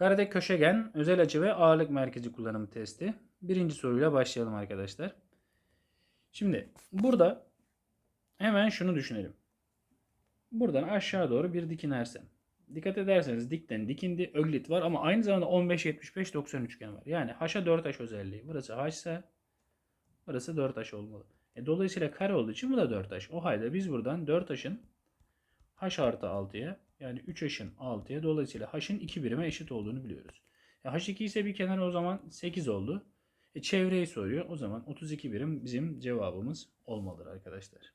Karede köşegen, özel açı ve ağırlık merkezi kullanımı testi. Birinci soruyla başlayalım arkadaşlar. Şimdi burada hemen şunu düşünelim. Buradan aşağı doğru bir dik inersem. Dikkat ederseniz dikten dikindi öglit var ama aynı zamanda 15 75 90 üçgen var. Yani haşa 4 haş özelliği. Burası haşsa burası 4 haş olmalı. E, dolayısıyla kare olduğu için bu da 4 haş. O halde biz buradan 4 haşın h artı 6'ya yani 3 h'ın 6'ya dolayısıyla h'ın 2 birime eşit olduğunu biliyoruz. E, h2 ise bir kenar o zaman 8 oldu. E, çevreyi soruyor. O zaman 32 birim bizim cevabımız olmalıdır arkadaşlar.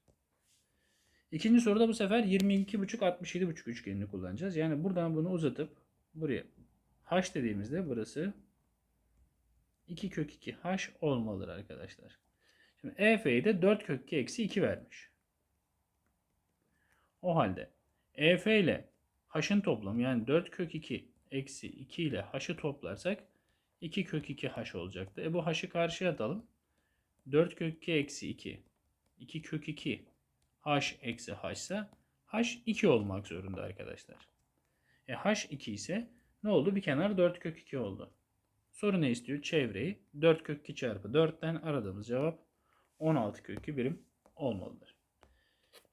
İkinci soruda bu sefer 22,5 67,5 üçgenini kullanacağız. Yani buradan bunu uzatıp buraya h dediğimizde burası 2 kök 2 h olmalıdır arkadaşlar. Şimdi EF'yi de 4 kök 2 eksi 2 vermiş. O halde EF ile h'ın toplamı yani 4 kök 2 eksi 2 ile h'ı toplarsak 2 kök 2 h olacaktı. E bu h'ı karşıya atalım. 4 kök 2 eksi 2 2 kök 2 h eksi h ise h 2 olmak zorunda arkadaşlar. E h 2 ise ne oldu? Bir kenar 4 kök 2 oldu. Soru ne istiyor? Çevreyi 4 kök 2 çarpı 4'ten aradığımız cevap 16 kök 2 birim olmalıdır.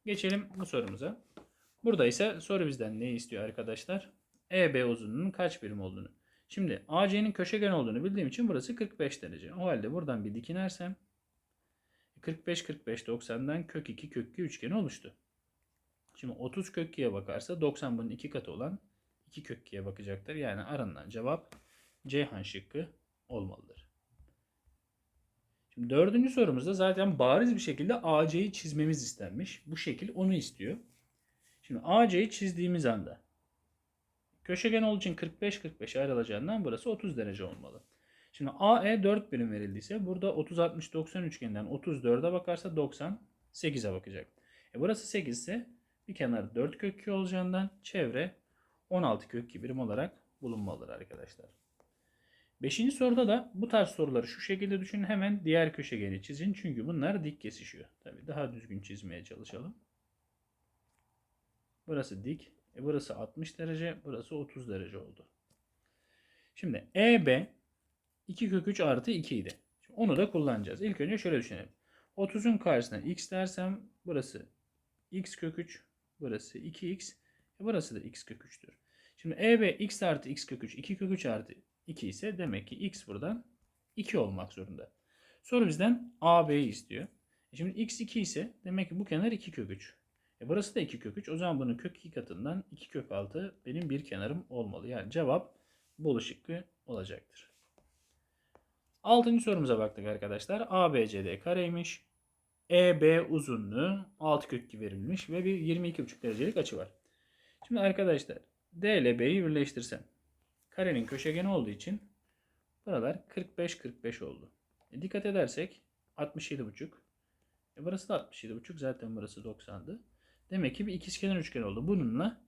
Geçelim bu sorumuza. Burada ise soru bizden ne istiyor arkadaşlar? EB uzunluğunun kaç birim olduğunu. Şimdi AC'nin köşegen olduğunu bildiğim için burası 45 derece. O halde buradan bir dik inersem 45 45 90'dan kök 2 kök 2 üçgeni oluştu. Şimdi 30 kök 2'ye bakarsa 90 bunun 2 katı olan 2 kök 2'ye bakacaktır. Yani aranan cevap Ceyhan şıkkı olmalıdır. Şimdi dördüncü sorumuzda zaten bariz bir şekilde AC'yi çizmemiz istenmiş. Bu şekil onu istiyor. Şimdi AC'yi çizdiğimiz anda köşegen olduğu için 45-45 ayrılacağından burası 30 derece olmalı. Şimdi AE 4 birim verildiyse burada 30-60-90 üçgeninden 34'e bakarsa 98'e bakacak. E burası 8 ise bir kenar 4 kök 2 olacağından çevre 16 kök 2 birim olarak bulunmalıdır arkadaşlar. Beşinci soruda da bu tarz soruları şu şekilde düşünün. Hemen diğer köşegeni çizin. Çünkü bunlar dik kesişiyor. Tabii daha düzgün çizmeye çalışalım. Burası dik. E burası 60 derece. Burası 30 derece oldu. Şimdi EB 2 kök 3 artı 2 idi. Şimdi onu da kullanacağız. İlk önce şöyle düşünelim. 30'un karşısına x dersem burası x kök 3. Burası 2x. E burası da x kök 3'tür. Şimdi EB x artı x kök 3. 2 kök 3 artı 2 ise demek ki x buradan 2 olmak zorunda. Soru bizden AB'yi istiyor. E şimdi x 2 ise demek ki bu kenar 2 kök 3. E burası da 2 kök 3. O zaman bunun kök 2 katından 2 kök 6 benim bir kenarım olmalı. Yani cevap bolu şıkkı olacaktır. Altıncı sorumuza baktık arkadaşlar. ABCD kareymiş. EB uzunluğu 6 kök 2 verilmiş ve bir 22,5 derecelik açı var. Şimdi arkadaşlar D ile B'yi birleştirsem karenin köşegeni olduğu için buralar 45-45 oldu. E, dikkat edersek 67,5. E, burası da 67,5. Zaten burası 90'dı. Demek ki bir ikizkenar üçgen oldu. Bununla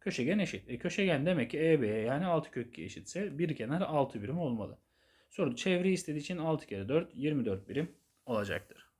köşegen eşit. E, köşegen demek ki EB'ye yani 6 kök 2 eşitse bir kenar 6 birim olmalı. Soru çevre istediği için 6 kere 4 24 birim olacaktır.